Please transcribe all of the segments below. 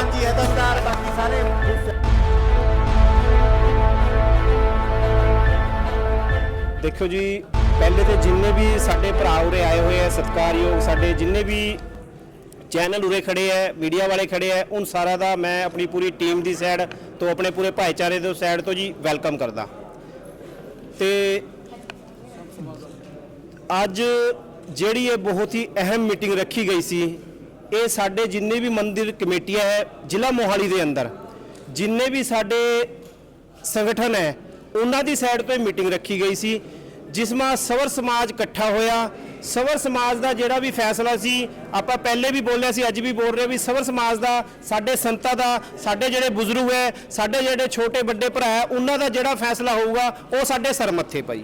ਹਾਂਜੀ ਦੇਖੋ ਜੀ, ਪਹਿਲੇ ਤੇ ਜਿੰਨੇ ਵੀ ਸਾਡੇ ਭਰਾ ਉਰੇ ਆਏ ਹੋਏ ਆ, ਸਤਿਕਾਰਯੋਗ ਸਾਡੇ ਜਿੰਨੇ ਵੀ ਚੈਨਲ ਉਰੇ ਖੜੇ ਐ ਮੀਡੀਆ ਵਾਲੇ ਖੜੇ ਐ ਉਹਨਾਂ ਸਾਰਾ ਦਾ ਮੈਂ ਆਪਣੀ ਪੂਰੀ ਟੀਮ ਦੀ ਸਾਈਡ ਤੋਂ, ਆਪਣੇ ਪੂਰੇ ਭਾਈਚਾਰੇ ਦੇ ਸਾਈਡ ਤੋਂ ਜੀ ਵੈਲਕਮ ਕਰਦਾ। ਤੇ ਅੱਜ ਜਿਹੜੀ ਇਹ ਬਹੁਤ ਹੀ ਅਹਿਮ ਮੀਟਿੰਗ ਰੱਖੀ ਗਈ ਸੀ ਇਹ ਸਾਡੇ ਜਿੰਨੇ ਵੀ ਮੰਦਿਰ ਕਮੇਟੀਆਂ ਹੈ ਜ਼ਿਲ੍ਹਾ ਮੋਹਾਲੀ ਦੇ ਅੰਦਰ ਜਿੰਨੇ ਵੀ ਸਾਡੇ ਸੰਗਠਨ ਹੈ ਉਹਨਾਂ ਦੀ ਸਾਈਡ ਤੋਂ ਮੀਟਿੰਗ ਰੱਖੀ ਗਈ ਸੀ ਜਿਸ ਮਾ ਸਵਰ ਸਮਾਜ ਇਕੱਠਾ ਹੋਇਆ। ਸਵਰ ਸਮਾਜ ਦਾ ਜਿਹੜਾ ਵੀ ਫੈਸਲਾ ਸੀ ਆਪਾਂ ਪਹਿਲੇ ਵੀ ਬੋਲਿਆ ਸੀ ਅੱਜ ਵੀ ਬੋਲ ਰਹੇ ਵੀ ਸਵਰ ਸਮਾਜ ਦਾ ਸਾਡੇ ਸੰਤਾਂ ਦਾ ਸਾਡੇ ਜਿਹੜੇ ਬਜ਼ੁਰਗ ਹੈ ਸਾਡੇ ਜਿਹੜੇ ਛੋਟੇ ਵੱਡੇ ਭਰਾ ਹੈ ਉਹਨਾਂ ਦਾ ਜਿਹੜਾ ਫੈਸਲਾ ਹੋਊਗਾ ਉਹ ਸਾਡੇ ਸਰ ਮੱਥੇ ਪਈ।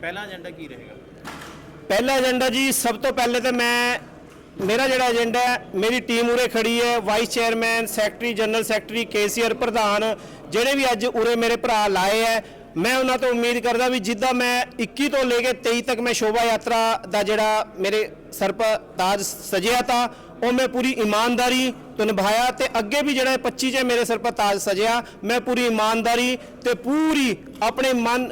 ਪਹਿਲਾ ਏਜੰਡਾ ਕੀ ਰਹੇਗਾ? ਪਹਿਲਾ ਏਜੰਡਾ ਜੀ ਸਭ ਤੋਂ ਪਹਿਲੇ ਤੇ ਮੈਂ ਮੇਰਾ ਜਿਹੜਾ ਏਜੰਡਾ ਹੈ, ਮੇਰੀ ਟੀਮ ਉਰੇ ਖੜੀ ਹੈ vice chairman secretary general secretary KCR ਪ੍ਰਧਾਨ, ਜਿਹੜੇ ਵੀ ਅੱਜ ਉਰੇ ਮੇਰੇ ਭਰਾ ਲਾਏ ਹੈ, ਮੈਂ ਉਹਨਾਂ ਤੋਂ ਉਮੀਦ ਕਰਦਾ ਵੀ ਜਿੱਦਾਂ ਮੈਂ 21 ਤੋਂ ਲੈ ਕੇ 23 ਤੱਕ ਮੈਂ ਸ਼ੋਭਾ ਯਾਤਰਾ ਦਾ ਜਿਹੜਾ ਮੇਰੇ ਸਰ ਪਰ ਤਾਜ ਸਜਿਆ ਤਾ, ਉਹ ਮੈਂ ਪੂਰੀ ਇਮਾਨਦਾਰੀ ਤੋਂ ਨਿਭਾਇਆ ਤੇ ਅੱਗੇ ਵੀ ਜਿਹੜਾ ਇਹ 25 ਚ ਮੇਰੇ ਸਿਰ ਪਰ ਤਾਜ ਸਜਿਆ, ਮੈਂ ਪੂਰੀ ਇਮਾਨਦਾਰੀ ਤੇ ਪੂਰੀ ਆਪਣੇ ਮਨ,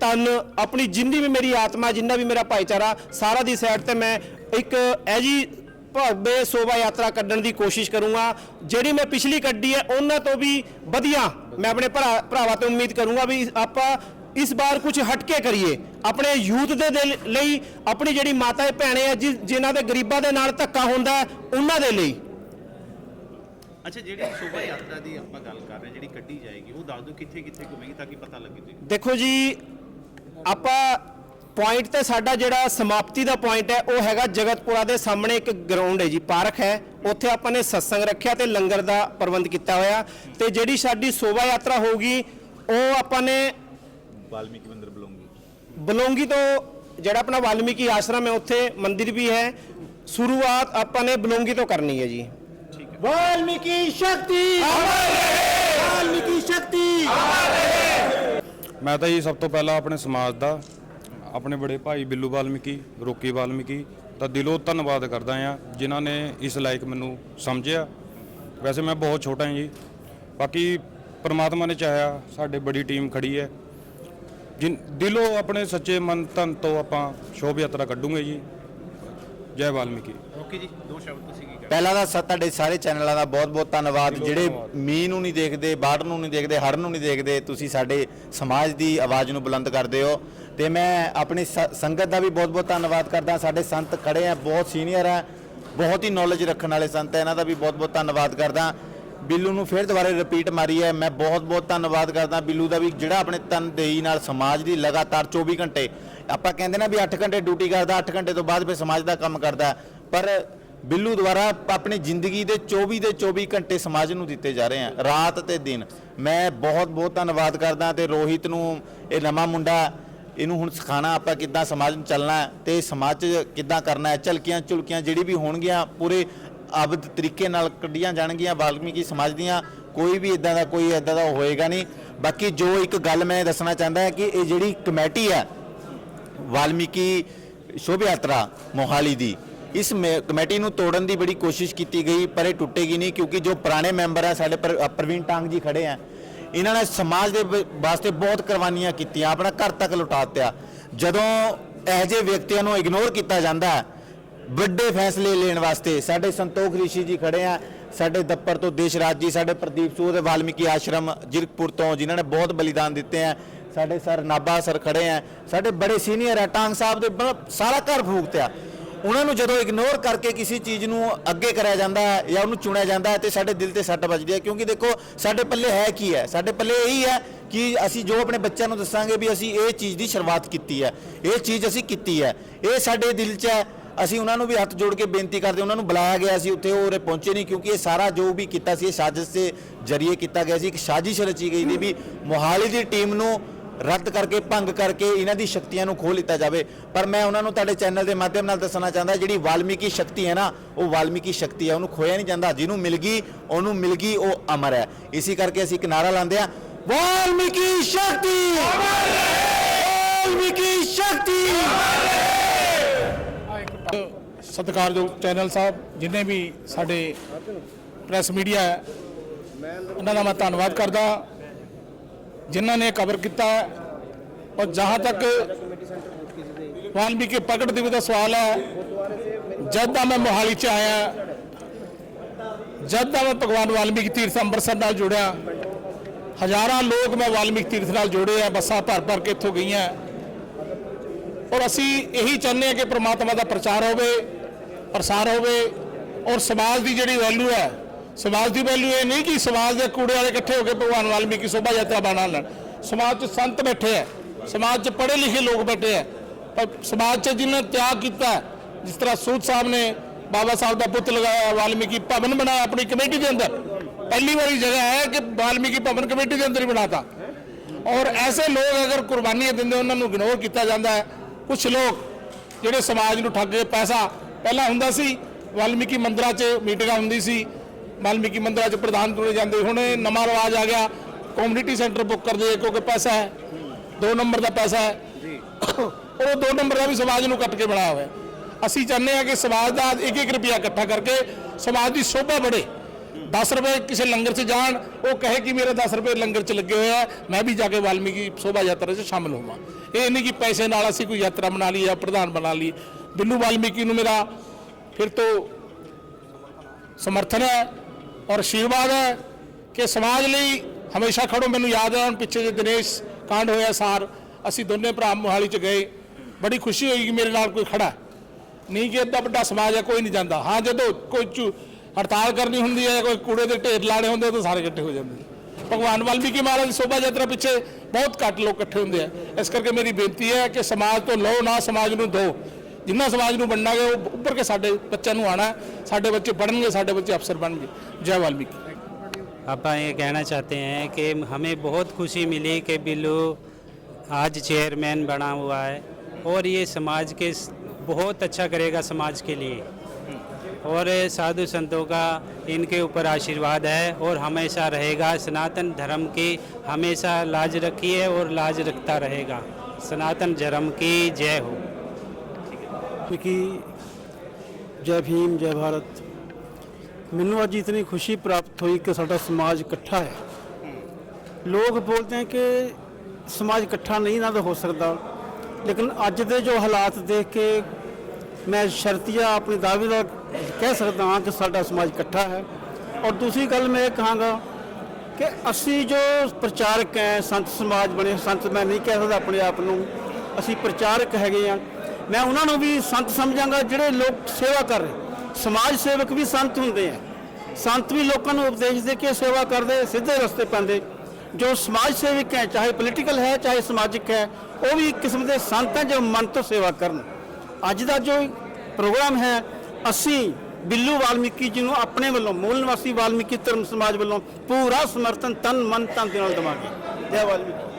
ਤਨ, ਆਪਣੀ ਜਿੰਨੀ ਵੀ ਮੇਰੀ ਆਤਮਾ, ਜਿੰਨਾ ਵੀ ਮੇਰਾ ਭਾਈਚਾਰਾ, ਸਾਰਾ ਦੀ ਸਾਈਡ ਤੇ ਮੈਂ ਇੱਕ ਐਜੀ ਭਵਯ ਸ਼ੋਭਾ ਯਾਤਰਾ ਕੱਢਣ ਦੀ ਕੋਸ਼ਿਸ਼ ਕਰੂੰਗਾ। ਜਿਹੜੀ ਮੈਂ ਪਿਛਲੀ ਕੱਢੀ ਹੈ ਉਹਨਾਂ ਤੋਂ ਵੀ ਵਧੀਆ ਮੈਂ ਆਪਣੇ ਭਰਾ ਭਰਾਵਾਂ ਤੋਂ ਉਮੀਦ ਕਰੂੰਗਾ ਵੀ ਆਪਾਂ ਇਸ ਵਾਰ ਕੁਝ ਹਟ ਕੇ ਕਰੀਏ। ਆਪਣੇ ਯੂਥ ਦੇ ਲਈ ਆਪਣੀ ਜਿਹੜੀ ਮਾਤਾ ਭੈਣੇ ਆ ਜਿਨ੍ਹਾਂ ਦੇ ਗਰੀਬਾਂ ਦੇ ਨਾਲ ਧੱਕਾ ਹੁੰਦਾ ਉਹਨਾਂ ਦੇ ਲਈ। ਅੱਛਾ ਜਿਹੜੀ ਸ਼ੋਭਾ ਯਾਤਰਾ ਦੀ ਆਪਾਂ ਗੱਲ ਕਰ ਰਹੇ ਜਿਹੜੀ ਕੱਢੀ ਜਾਏਗੀ ਉਹ ਦੱਸ ਦਿਓ ਕਿੱਥੇ ਕਿੱਥੇ ਘੁੰਮੇਗੀ ਤਾਂ ਕਿ ਪਤਾ ਲੱਗੇ ਜੀ ਦੇਖੋ ਜੀ ਆਪਾਂ ਪੁਆਇੰਟ ਤੇ ਸਾਡਾ ਜਿਹੜਾ ਸਮਾਪਤੀ ਦਾ ਪੁਆਇੰਟ ਹੈ ਉਹ ਹੈਗਾ ਜਗਤਪੁਰਾ ਦੇ ਸਾਹਮਣੇ ਇੱਕ ਗਰਾਊਂਡ ਹੈ ਜੀ ਪਾਰਕ ਹੈ। ਉੱਥੇ ਆਪਾਂ ਨੇ ਸਤਸੰਗ ਰੱਖਿਆ ਤੇ ਲੰਗਰ ਦਾ ਪ੍ਰਬੰਧ ਕੀਤਾ ਹੋਇਆ। ਤੇ ਜਿਹੜੀ ਸਾਡੀ ਸ਼ੋਭਾ ਯਾਤਰਾ ਹੋਊਗੀ ਉਹ ਆਪਾਂ ਨੇ ਵਾਲਮੀਕੀ ਮੰਦਿਰ ਬਲੌਂਗੀ। ਬਲੌਂਗੀ ਤੋਂ ਜਿਹੜਾ ਆਪਣਾ ਵਾਲਮੀਕੀ ਆਸ਼ਰਮ ਹੈ ਉੱਥੇ ਮੰਦਿਰ ਵੀ ਹੈ। ਸ਼ੁਰੂਆਤ ਆਪਾਂ ਨੇ ਬਲੌਂਗੀ ਤੋਂ ਕਰਨੀ ਹੈ ਜੀ। ਵਾਲਮੀਕੀ ਸ਼ਕਤੀ! ਅਮਰ ਸ਼ਕਤੀ! ਮੈਂ ਤਾਂ ਜੀ ਸਭ ਤੋਂ ਪਹਿਲਾਂ ਆਪਣੇ ਸਮਾਜ ਦਾ ਆਪਣੇ ਬੜੇ ਭਾਈ ਬਿੱਲੂ ਵਾਲਮੀਕੀ ਰੋਕੀ ਵਾਲਮੀਕੀ ਤਾਂ ਦਿਲੋਂ ਧੰਨਵਾਦ ਕਰਦਾ ਹਾਂ ਜਿਨ੍ਹਾਂ ਨੇ ਇਸ ਲਾਇਕ ਮੈਨੂੰ ਸਮਝਿਆ। ਵੈਸੇ ਮੈਂ ਬਹੁਤ ਛੋਟਾ ਹਾਂ ਜੀ। ਬਾਕੀ ਪਰਮਾਤਮਾ ਨੇ ਚਾਹਿਆ ਸਾਡੇ ਬੜੀ ਟੀਮ ਖੜੀ ਹੈ। ਜਿਨ, ਦਿਲੋਂ ਆਪਣੇ ਸੱਚੇ ਮਨ ਤਨ ਤੋਂ ਆਪਾਂ ਸ਼ੋਭ ਯਾਤਰਾ ਕੱਢੂਗੇ ਜੀ। ਜੈ ਵਾਲਮੀਕੀ। ਓਕੇ ਜੀ ਦੋ ਸ਼ਬਦ ਤੁਸੀਂ ਕੀ ਕਰ ਪਹਿਲਾਂ ਤਾਂ ਸਾ- ਤੁਹਾਡੇ ਸਾਰੇ ਚੈਨਲਾਂ ਦਾ ਬਹੁਤ-ਬਹੁਤ ਧੰਨਵਾਦ। ਜਿਹੜੇ ਮੀਂਹ ਨੂੰ ਨਹੀਂ ਦੇਖਦੇ ਬਾੜ ਨੂੰ ਨਹੀਂ ਦੇਖਦੇ ਹੜ੍ਹ ਨੂੰ ਨਹੀਂ ਦੇਖਦੇ ਤੁਸੀਂ ਸਾਡੇ ਸਮਾਜ ਦੀ ਆਵਾਜ਼ ਨੂੰ ਬੁਲੰਦ ਕਰਦੇ ਹੋ। ਤੇ ਮੈਂ ਆਪਣੀ ਸ- ਸੰਗਤ ਦਾ ਵੀ ਬਹੁਤ-ਬਹੁਤ ਧੰਨਵਾਦ ਕਰਦਾ। ਸਾਡੇ ਸੰਤ ਖੜੇ ਆ ਬਹੁਤ ਸੀਨੀਅਰ ਆ ਬਹੁਤ ਹੀ ਨੌਲੇਜ ਰੱਖਣ ਵਾਲੇ ਸੰਤ ਹੈ ਇਹਨਾਂ ਦਾ ਵੀ ਬਹੁਤ-ਬਹੁਤ ਧੰਨਵਾਦ ਕਰਦਾ। ਬਿੱਲੂ ਨੂੰ ਫਿਰ ਦੁਬਾਰੇ ਰਿਪੀਟ ਮਾਰੀ ਹੈ ਮੈਂ ਬਹੁਤ-ਬਹੁਤ ਧੰਨਵਾਦ ਕਰਦਾ। ਬਿੱਲੂ ਦਾ ਵੀ ਜਿਹੜਾ ਆਪਣੇ ਤਨਦੇਹੀ ਨਾਲ ਸਮਾਜ ਦੀ ਲਗਾਤਾਰ 24 ਘੰਟੇ ਆਪਾਂ ਕਹਿੰਦੇ ਨਾ ਵੀ 8 ਘੰਟੇ ਡਿਊਟੀ ਕਰਦਾ 8 ਘੰਟੇ ਤੋਂ ਬਾਅਦ ਫਿਰ ਸਮਾਜ ਦਾ ਕੰਮ ਕਰਦਾ। ਪਰ ਬਿੱਲੂ ਦੁਆਰਾ ਆਪਣੀ ਜ਼ਿੰਦਗੀ ਦੇ 24 ਦੇ 24 ਘੰਟੇ ਸਮਾਜ ਨੂੰ ਦਿੱਤੇ ਜਾ ਰਹੇ ਆ, ਰਾਤ ਤੇ ਦਿਨ। ਮੈਂ ਬਹੁਤ ਬਹੁਤ ਧੰਨਵਾਦ ਕਰਦਾ ਤੇ ਰੋਹਿਤ ਨੂੰ, ਇਹ ਨਵਾਂ ਮੁੰਡਾ, ਇਹਨੂੰ ਹੁਣ ਸਿਖਾਣਾ ਆਪਾਂ ਕਿੱਦਾਂ ਸਮਾਜ ਨੂੰ ਚੱਲਣਾ ਹੈ ਤੇ ਸਮਾਜ 'ਚ ਕਿੱਦਾਂ ਕਰਨਾ ਹੈ, ਝਲਕੀਆਂ ਝੁਲਕੀਆਂ ਜਿਹੜੀ ਵੀ ਹੋਣਗੀਆਂ, ਪੂਰੇ ਅਬਦ ਤਰੀਕੇ ਨਾਲ ਕੱਢੀਆਂ ਜਾਣਗੀਆਂ ਵਾਲਮੀਕੀ ਸਮਾਜ ਦੀਆਂ, ਕੋਈ ਵੀ ਇਦਾਂ ਦਾ, ਕੋਈ ਇਦਾਂ ਦਾ ਹੋਏਗਾ ਨਹੀਂ। ਬਾਕੀ ਜੋ ਇੱਕ ਗੱਲ ਮੈਂ ਦੱਸਣਾ ਚਾਹੁੰਦਾ ਹਾਂ ਕਿ ਇਹ ਜਿਹੜੀ ਕਮੇਟੀ ਹੈ ਵਾਲਮੀਕੀ ਸ਼ੋਭ ਯਾਤਰਾ ਮੋਹਾਲੀ ਦੀ। ਇਸ ਮੇ- ਕਮੇਟੀ ਨੂੰ ਤੋੜਨ ਦੀ ਬੜੀ ਕੋਸ਼ਿਸ਼ ਕੀਤੀ ਗਈ, ਪਰ ਇਹ ਟੁੱਟੇਗੀ ਨਹੀਂ, ਕਿਉਂਕਿ ਜੋ ਪੁਰਾਣੇ ਮੈਂਬਰ ਆ, ਸਾਡੇ ਪਰ- ਪ੍ਰਵੀਨ ਟਾਂਗ ਜੀ ਖੜੇ ਆ। ਇਹਨਾਂ ਨੇ ਸਮਾਜ ਦੇ ਬ- ਵਾਸਤੇ ਬਹੁਤ ਕੁਰਬਾਨੀਆਂ ਕੀਤੀਆਂ, ਆਪਣਾ ਘਰ ਤੱਕ ਲੁਟਾ ਦਿੱਤਾ। ਜਦੋਂ ਇਹੋ ਜਿਹੇ ਵਿਅਕਤੀਆਂ ਨੂੰ ਇਗਨੋਰ ਕੀਤਾ ਜਾਂਦਾ ਹੈ, ਵੱਡੇ ਫੈਸਲੇ ਲੈਣ ਵਾਸਤੇ, ਸਾਡੇ ਸੰਤੋਖ ਰਿਸ਼ੀ ਜੀ ਖੜੇ ਆ, ਸਾਡੇ ਦੱਪਰ ਤੋਂ ਦੇਸ਼ ਰਾਜ ਜੀ, ਸਾਡੇ ਪ੍ਰਦੀਪ ਸੂਦ, ਵਾਲਮੀਕੀ ਆਸ਼ਰਮ, ਜਿਰਕਪੁਰ ਤੋਂ, ਜਿਨ੍ਹਾਂ ਨੇ ਬਹੁਤ ਬਲੀਦਾਨ ਦਿੱਤੇ ਆ। ਸਾਡੇ ਸਰ ਨਾਭਾ ਸਰ ਖੜੇ ਆ, ਸਾਡੇ ਬੜੇ ਸੀਨੀਅਰ ਆ, ਟਾਂਗ ਸਾਹਿਬ ਦੇ ਬ- ਸਾਰਾ ਘਰ ਫੂਕਤਿਆ ਉਹਨਾਂ ਨੂੰ ਜਦੋਂ ਇਗਨੋਰ ਕਰਕੇ ਕਿਸੇ ਚੀਜ਼ ਨੂੰ ਅੱਗੇ ਕਰਿਆ ਜਾਂਦਾ ਹੈ ਜਾਂ ਉਹਨੂੰ ਚੁਣਿਆ ਜਾਂਦਾ ਹੈ ਤੇ ਸਾਡੇ ਦਿਲ ਤੇ ਸੱਟ ਵੱਜਦੀ ਹੈ, ਕਿਉਂਕਿ ਦੇਖੋ ਸਾਡੇ ਪੱਲੇ ਹੈ ਕੀ ਹੈ? ਸਾਡੇ ਪੱਲੇ ਇਹੀ ਹੈ ਕਿ ਅਸੀਂ ਜੋ ਆਪਣੇ ਬੱਚਿਆਂ ਨੂੰ ਦੱਸਾਂਗੇ ਵੀ ਅਸੀਂ ਇਹ ਚੀਜ਼ ਦੀ ਸ਼ੁਰੂਆਤ ਕੀਤੀ ਹੈ, ਇਹ ਚੀਜ਼ ਅਸੀਂ ਕੀਤੀ ਹੈ, ਇਹ ਸਾਡੇ ਦਿਲ 'ਚ ਹੈ। ਅਸੀਂ ਉਹਨਾਂ ਨੂੰ ਵੀ ਹੱਥ ਜੋੜ ਕੇ ਬੇਨਤੀ ਕਰਦੇ ਉਹਨਾਂ ਨੂੰ ਬੁਲਾਇਆ ਗਿਆ ਸੀ, ਉੱਥੇ ਉਹ ਉਰੇ ਪਹੁੰਚੇ ਨਹੀਂ, ਕਿਉਂਕਿ ਇਹ ਸਾਰਾ ਜੋ ਵੀ ਕੀਤਾ ਸੀ, ਇਹ ਸਾਜ਼ਿਸ਼ ਦੇ ਜ਼ਰੀਏ ਕੀਤਾ ਗਿਆ ਸੀ, ਇੱਕ ਸਾਜ਼ਿਸ਼ ਰਚੀ ਗਈ ਸੀ ਵੀ ਮੋਹਾਲੀ ਦੀ ਟੀਮ ਨੂੰ ਰੱਦ ਕਰਕੇ, ਭੰਗ ਕਰਕੇ ਇਹਨਾਂ ਦੀ ਸ਼ਕਤੀਆਂ ਨੂੰ ਖੋਹ ਲਿੱਤਾ ਜਾਵੇ। ਪਰ ਮੈਂ ਉਹਨਾਂ ਨੂੰ ਤੁਹਾਡੇ ਚੈਨਲ ਦੇ ਮਾਧਿਅਮ ਨਾਲ ਦੱਸਣਾ ਚਾਹੁੰਦਾ, ਜਿਹੜੀ ਵਾਲਮੀਕੀ ਸ਼ਕਤੀ ਹੈ ਨਾ, ਉਹ ਵਾਲਮੀਕੀ ਸ਼ਕਤੀ ਹੈ। ਉਹਨੂੰ ਖੋਇਆ ਨਹੀਂ ਜਾਂਦਾ। ਜਿਹਨੂੰ ਮਿਲ ਗਈ, ਉਹਨੂੰ ਮਿਲ ਗਈ, ਉਹ ਅਮਰ ਹੈ। ਇਸੇ ਕਰਕੇ ਅਸੀਂ ਇੱਕ ਨਾਰਾ ਲਾਉਂਦੇ ਆ ਵਾਲਮੀਕੀ ਸ਼ਕਤੀ! ਵਾਲਮੀਕੀ ਸ਼ਕਤੀ! ਸਤਿਕਾਰਯੋਗ ਚੈਨਲ ਸਾਹਿਬ, ਜਿੰਨੇ ਵੀ ਸਾਡੇ ਪ੍ਰੈਸ ਮੀਡੀਆ ਹੈ, ਉਹਨਾਂ ਦਾ ਮੈਂ ਧੰਨਵਾਦ ਕਰਦਾ। ਜਿਨ੍ਹਾਂ ਨੇ ਕਵਰ ਕੀਤਾ ਹੈ। ਔਰ ਜਹਾਂ ਤੱਕ ਵਾਲਮੀਕੀ ਪ੍ਰਗਟ ਦਿਵਸ ਦਾ ਸਵਾਲ ਹੈ, ਜਦ ਦਾ ਮੈਂ ਮੋਹਾਲੀ ਚ ਆਇਆ, ਜਦ ਦਾ ਮੈਂ ਭਗਵਾਨ ਵਾਲਮੀਕੀ ਤੀਰਥ ਅੰਮ੍ਰਿਤਸਰ ਨਾਲ ਜੁੜਿਆ, ਹਜ਼ਾਰਾਂ ਲੋਕ ਮੈਂ ਵਾਲਮੀਕੀ ਤੀਰਥ ਨਾਲ ਜੁੜੇ ਆ, ਬੱਸਾਂ ਭਰ ਭਰ ਕੇ ਇੱਥੋਂ ਗਈਆਂ ਔਰ ਅਸੀਂ ਇਹੀ ਚਾਹੁੰਦੇ ਹਾਂ ਕਿ ਪ੍ਰਮਾਤਮਾ ਦਾ ਪ੍ਰਚਾਰ ਹੋਵੇ, ਪ੍ਰਸਾਰ ਹੋਵੇ, ਔਰ ਸਮਾਜ ਦੀ ਜਿਹੜੀ ਵੈਲਿਊ ਹੈ ਸਮਾਜ ਦੀ ਵੈਲਿਊ ਇਹ ਨਹੀਂ ਕਿ ਸਮਾਜ ਦੇ ਕੂੜੇ ਵਾਲੇ ਇਕੱਠੇ ਹੋ ਕੇ ਭਗਵਾਨ ਵਾਲਮੀਕੀ ਸ਼ੋਭਾ ਯਾਤਰਾ ਬਣਾ ਲੈਣ। ਸਮਾਜ 'ਚ ਸੰਤ ਬੈਠੇ ਹੈ ਸਮਾਜ 'ਚ ਪੜ੍ਹੇ ਲਿਖੇ ਲੋਕ ਬੈਠੇ ਹੈ ਪਰ ਸਮਾਜ 'ਚ ਜਿਨ੍ਹਾਂ ਤਿਆਗ ਕੀਤਾ, ਜਿਸ ਤਰ੍ਹਾਂ ਸੂਦ ਸਾਹਿਬ ਨੇ ਬਾਬਾ ਸਾਹਿਬ ਦਾ ਪੁੱਤ ਲਗਾਇਆ ਵਾਲਮੀਕੀ ਭਵਨ ਬਣਾਇਆ ਆਪਣੀ ਕਮੇਟੀ ਦੇ ਅੰਦਰ। ਪਹਿਲੀ ਵਾਰੀ ਜਗ੍ਹਾ ਹੈ ਕਿ ਵਾਲਮੀਕੀ ਭਵਨ ਕਮੇਟੀ ਦੇ ਅੰਦਰ ਹੀ ਬਣਾਤਾ। ਔਰ ਐਸੇ ਲੋਕ ਅਗਰ ਕੁਰਬਾਨੀਆਂ ਦਿੰਦੇ, ਉਹਨਾਂ ਨੂੰ ਇਗਨੋਰ ਕੀਤਾ ਜਾਂਦਾ ਹੈ। ਕੁਝ ਲੋਕ ਜਿਹੜੇ ਸਮਾਜ ਨੂੰ ਠੱਗ ਕੇ ਪੈਸਾ ਪਹਿਲਾਂ ਹੁੰਦਾ ਸੀ, ਵਾਲਮੀਕੀ ਮੰਦਰਾਂ 'ਚ ਮੀਟਿੰਗਾਂ ਹੁੰਦੀ ਸੀ ਵਾਲਮੀਕੀ ਮੰਦਰਾਂ 'ਚ ਪ੍ਰਧਾਨ ਚੁਣੇ ਜਾਂਦੇ। ਹੁਣ ਇਹ ਨਵਾਂ ਰਿਵਾਜ ਆ ਗਿਆ। ਕਮਿਊਨਿਟੀ ਸੈਂਟਰ ਬੁੱਕ ਕਰਦੇ ਕਿਉਂਕਿ ਪੈਸਾ ਹੈ। ਦੋ ਨੰਬਰ ਦਾ ਪੈਸਾ ਹੈ। ਉਹ ਦੋ ਨੰਬਰ ਦਾ ਵੀ ਸਮਾਜ ਨੂੰ ਕੱਟ ਕੇ ਬਣਾਇਆ ਹੋਇਆ। ਅਸੀਂ ਚਾਹੁੰਦੇ ਹਾਂ ਕਿ ਸਮਾਜ ਦਾ ਇੱਕ ਇੱਕ ਰੁਪਿਆ ਇਕੱਠਾ ਕਰਕੇ ਸਮਾਜ ਦੀ ਸ਼ੋਭਾ ਬੜੇ। 10 ਰੁਪਏ ਕਿਸੇ ਲੰਗਰ 'ਚ ਜਾਣ ਉਹ ਕਹੇ ਕਿ ਮੇਰੇ 10 ਰੁਪਏ ਲੰਗਰ 'ਚ ਲੱਗੇ ਹੋਏ ਆ ਮੈਂ ਵੀ ਜਾ ਕੇ ਵਾਲਮੀਕੀ ਸ਼ੋਭਾ ਯਾਤਰਾ 'ਚ ਸ਼ਾਮਲ ਹੋਵਾਂ। ਇਹ ਨਹੀਂ ਕਿ ਪੈਸੇ ਨਾਲ ਅਸੀਂ ਕੋਈ ਯਾਤਰਾ ਬਣਾ ਲਈ ਜਾਂ ਪ੍ਰਧਾਨ ਬਣਾ ਲਈ। ਬਿੱਲੂ ਵਾਲਮੀਕੀ ਨੂੰ ਮੇਰਾ ਫਿਰ ਤੋਂ ਸਮਰਥਨ ਹੈ। ਔਰ ਆਸ਼ੀਰਵਾਦ ਹੈ ਕਿ ਸਮਾਜ ਲਈ ਹਮੇਸ਼ਾ ਖੜੋ, ਮੈਨੂੰ ਯਾਦ ਹੈ ਹੁਣ ਪਿੱਛੇ ਜੇ ਦਿਨੇਸ਼ ਕਾਂਡ ਹੋਇਆ ਸਾਰ, ਅਸੀਂ ਦੋਨੇ ਭਰਾ ਮੋਹਾਲੀ ਚ ਗਏ। ਬੜੀ ਖੁਸ਼ੀ ਹੋਈ ਕਿ ਮੇਰੇ ਨਾਲ ਕੋਈ ਖੜਾ ਨਹੀਂ ਕਿ ਇੱਦਾਂ ਵੱਡਾ ਸਮਾਜ ਹੈ, ਕੋਈ ਨਹੀਂ ਜਾਂਦਾ। ਹਾਂ, ਜਦੋਂ ਕੋਈ ਚੁ- ਹੜਤਾਲ ਕਰਨੀ ਹੁੰਦੀ ਹੈ ਕੋਈ ਕੂੜੇ ਦੇ ਢੇਰ ਲਾਣੇ ਹੁੰਦੇ ਤਾਂ ਸਾਰੇ ਇਕੱਠੇ ਹੋ ਜਾਂਦੇ ਭਗਵਾਨ ਵਾਲਮੀਕੀ ਮਹਾਰਾਜ ਦੀ ਸ਼ੋਭਾ ਯਾਤਰਾ ਪਿੱਛੇ ਬਹੁਤ ਘੱਟ ਲੋਕ ਇਕੱਠੇ ਹੁੰਦੇ ਆ। ਇਸ ਕਰਕੇ ਮੇਰੀ ਬੇਨਤੀ ਹੈ ਕਿ ਸਮਾਜ ਤੋਂ ਲਓ, ਨਾ ਸਮਾਜ ਨੂੰ ਦਿਓ। ਜਿੰਨਾ ਸਮਾਜ ਨੂੰ ਬਣਨਾਗੇ ਉਹ ਉੱਭਰ ਕੇ ਸਾਡੇ ਬੱਚਿਆਂ ਨੂੰ ਆਣਾ ਸਾਡੇ ਬੱਚੇ ਪੜਨਗੇ ਸਾਡੇ ਬੱਚੇ ਅਫਸਰ ਬਣਨਗੇ ਜੈ ਵਾਲਮੀਕੀ आप ये कहना चाहते हैं कि हमें बहुत खुशी मिली कि बिल्लू आज चेयरमैन बना हुआ है और ये समाज के बहुत अच्छा करेगा समाज के लिए और साधु संतों का इनके ऊपर आशीर्वाद है और हमेशा रहेगा सनातन धर्म की हमेशा लाज रखी है और लाज रखता रहेगा सनातन धर्म की जय हो ਕਿ ਜੈ ਭੀਮ, ਜੈ ਭਾਰਤ। ਮੈਨੂੰ ਅੱਜ ਇਤਨੀ ਖੁਸ਼ੀ ਪ੍ਰਾਪਤ ਹੋਈ ਕਿ ਸਾਡਾ ਸਮਾਜ ਇਕੱਠਾ ਹੈ। ਲੋਕ ਬੋਲਦੇ ਹਨ ਕਿ ਸਮਾਜ ਇਕੱਠਾ ਨਹੀਂ ਨਾ ਤਾਂ ਹੋ ਸਕਦਾ। ਲੇਕਿਨ ਅੱਜ ਦੇ ਜੋ ਹਾਲਾਤ ਦੇਖ ਕੇ ਮੈਂ ਸ਼ਰਤੀਆ ਆਪਣੇ ਦਾਅਵੇ ਦਾ ਕਹਿ ਸਕਦਾ ਹਾਂ ਕਿ ਸਾਡਾ ਸਮਾਜ ਇਕੱਠਾ ਹੈ। ਔਰ ਦੂਸਰੀ ਗੱਲ ਮੈਂ ਇਹ ਕਹਾਂਗਾ ਕਿ ਅਸੀਂ ਜੋ ਪ੍ਰਚਾਰਕ ਹੈ, ਸੰਤ ਸਮਾਜ ਬਣੇ, ਸੰਤ ਮੈਂ ਨਹੀਂ ਕਹਿ ਸਕਦਾ ਆਪਣੇ ਆਪ ਨੂੰ, ਅਸੀਂ ਪ੍ਰਚਾਰਕ ਹੈਗੇ ਆ ਮੈਂ ਉਹਨਾਂ ਨੂੰ ਵੀ ਸੰਤ ਸਮਝਾਂਗਾ ਜਿਹੜੇ ਲੋਕ ਸੇਵਾ ਕਰ ਰਹੇ। ਸਮਾਜ ਸੇਵਕ ਵੀ ਸੰਤ ਹੁੰਦੇ ਆ। ਸੰਤ ਵੀ ਲੋਕਾਂ ਨੂੰ ਉਪਦੇਸ਼ ਦੇ ਕੇ ਸੇਵਾ ਕਰਦੇ, ਸਿੱਧੇ ਰਸਤੇ ਪੈਂਦੇ। ਜੋ ਸਮਾਜ ਸੇਵਕ ਹੈ, ਚਾਹੇ ਪੋਲੀਟੀਕਲ ਹੈ, ਚਾਹੇ ਸਮਾਜਿਕ ਹੈ, ਉਹ ਵੀ ਇੱਕ ਕਿਸਮ ਦੇ ਸੰਤ ਹੈ ਜੋ ਮਨ ਤੋਂ ਸੇਵਾ ਕਰਨ। ਅੱਜ ਦਾ ਜੋ ਪ੍ਰੋਗਰਾਮ ਹੈ, ਅਸੀਂ ਬਿੱਲੂ ਵਾਲਮੀਕੀ ਜੀ ਨੂੰ ਆਪਣੇ ਵੱਲੋਂ, ਮੂਲ ਨਿਵਾਸੀ ਵਾਲਮੀਕੀ ਧਰਮ ਸਮਾਜ ਵੱਲੋਂ ਪੂਰਾ ਸਮਰਥਨ ਤਨ ਮਨ ਤਨ ਦੇ ਨਾਲ ਦੇਵਾਂਗੇ। ਜੈ ਵਾਲਮੀਕੀ।